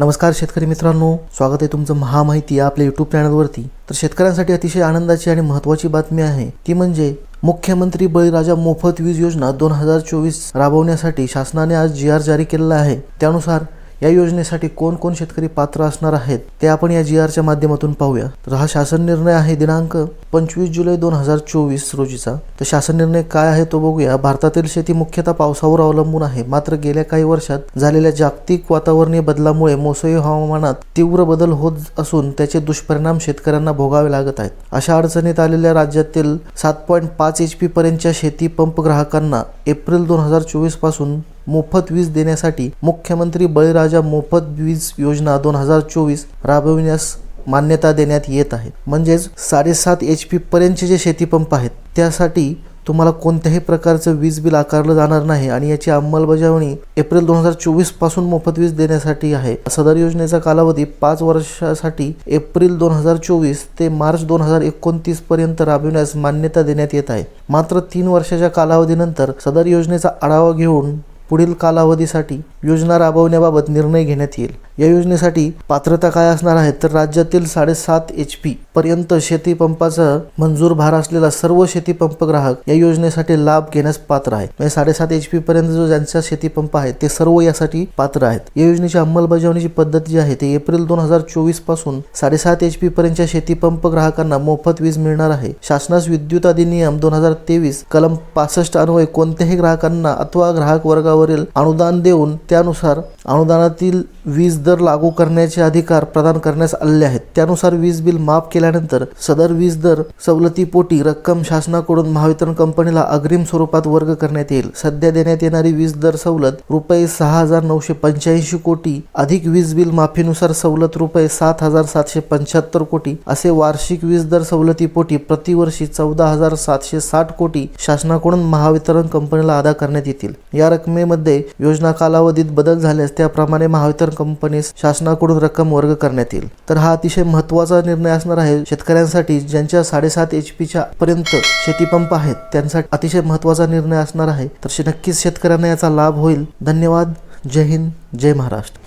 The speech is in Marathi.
नमस्कार शेतकरी मित्रांनो स्वागत आहे तुमचं महामाहिती या आपल्या यूट्यूब चॅनलवरती तर शेतकऱ्यांसाठी अतिशय आनंदाची आणि महत्त्वाची बातमी आहे ती म्हणजे मुख्यमंत्री बळीराजा मोफत वीज योजना दोन हजार चोवीस राबवण्यासाठी शासनाने आज जी आर जारी केलेला आहे. त्यानुसार या योजनेसाठी कोण कोण शेतकरी पात्र असणार आहेत ते आपण या जी आरच्या माध्यमातून पाहूया. तर हा शासन निर्णय आहे दिनांक पंचवीस जुलै दोन हजार चोवीस रोजीचा. तर शासन निर्णय काय आहे तो बघूया. भारतातील शेती मुख्यतः पावसावर अवलंबून आहे. मात्र गेल्या काही वर्षात झालेल्या जागतिक वातावरणीय बदलामुळे मोसमी हवामानात तीव्र बदल होत असून त्याचे दुष्परिणाम शेतकऱ्यांना भोगावे लागत आहेत. अशा अडचणीत आलेल्या राज्यातील सात पॉईंट पाच एच पी पर्यंतच्या शेती पंप ग्राहकांना एप्रिल दोन हजार चोवीसपासून मोफत वीज देण्यासाठी मुख्यमंत्री बळीराजा मोफत वीज योजना दोन हजार चोवीस राबविण्यास मान्यता देण्यात येत आहे. म्हणजेच साडेसात एच पी पर्यंतचे जे शेतीपंप आहेत त्यासाठी तुम्हाला कोणत्याही प्रकारचं वीज बिल आकारलं जाणार नाही आणि याची अंमलबजावणी एप्रिल दोन हजार चोवीसपासून मोफत वीज देण्यासाठी आहे. सदर योजनेचा कालावधी पाच वर्षासाठी एप्रिल दोन हजार चोवीस ते मार्च दोन हजार एकोणतीस पर्यंत राबविण्यास मान्यता देण्यात येत आहे. मात्र तीन वर्षाच्या कालावधीनंतर सदर योजनेचा आढावा घेऊन पुढील कालावधीसाठी योजना राबवण्याबाबत निर्णय घेण्यात येईल. या योजनेसाठी पात्रता काय असणार आहे? तर राज्यातील साडेसात एच पी पर्यंत शेतीपंपाचा मंजूर भार असलेला सर्व शेतीपंप ग्राहक या योजनेसाठी लाभ घेण्यास पात्र आहेत. म्हणजे साडेसात एच पी पर्यंत जो ज्यांचा शेतीपंप आहे ते सर्व यासाठी पात्र आहेत. या योजनेची अंमलबजावणीची पद्धत जी आहे ती एप्रिल दोन हजार चोवीसपासून साडेसात एच पी पर्यंतच्या शेतीपंप ग्राहकांना मोफत वीज मिळणार आहे. शासनास विद्युत अधिनियम दोन हजार तेवीस कलम पासष्ट अन्वये कोणत्याही ग्राहकांना अथवा ग्राहक वर्गावर वरील अनुदान देऊन त्यानुसार अनुदानातील वीज दर लागू करण्याचे अधिकार प्रदान करण्यास आलेले आहेत. त्यानुसार वीज बिल माफ केल्यानंतर सदर वीज दर सवलतीपोटी रक्कम शासनाकडून महावितरण कंपनीला अग्रिम स्वरूपात वर्ग करण्यात येईल. सध्या देण्यात येणारी वीज दर सवलत रुपये सहा हजार नऊशे पंच्याऐंशी कोटी अधिक वीज बिल माफीनुसार सवलत रुपये सात हजार सातशे पंच्याहत्तर कोटी असे वार्षिक वीज दर सवलतीपोटी प्रतिवर्षी चौदा हजार सातशे साठ कोटी शासनाकडून महावितरण कंपनीला अदा करण्यात येतील. या रकमेमध्ये योजना कालावधीत बदल झाल्यास त्याप्रमाणे महावितरण कंपनीस शासनाकडून रक्कम वर्ग करण्यात येईल. तर हा अतिशय महत्त्वाचा निर्णय असणार आहे. शेतकऱ्यांसाठी ज्यांच्या साडेसात एच पीच्या पर्यंत शेतीपंप आहेत त्यांसाठी अतिशय महत्त्वाचा निर्णय असणार आहे. तर नक्कीच शेतकऱ्यांना याचा लाभ होईल. धन्यवाद. जय हिंद. जय महाराष्ट्र.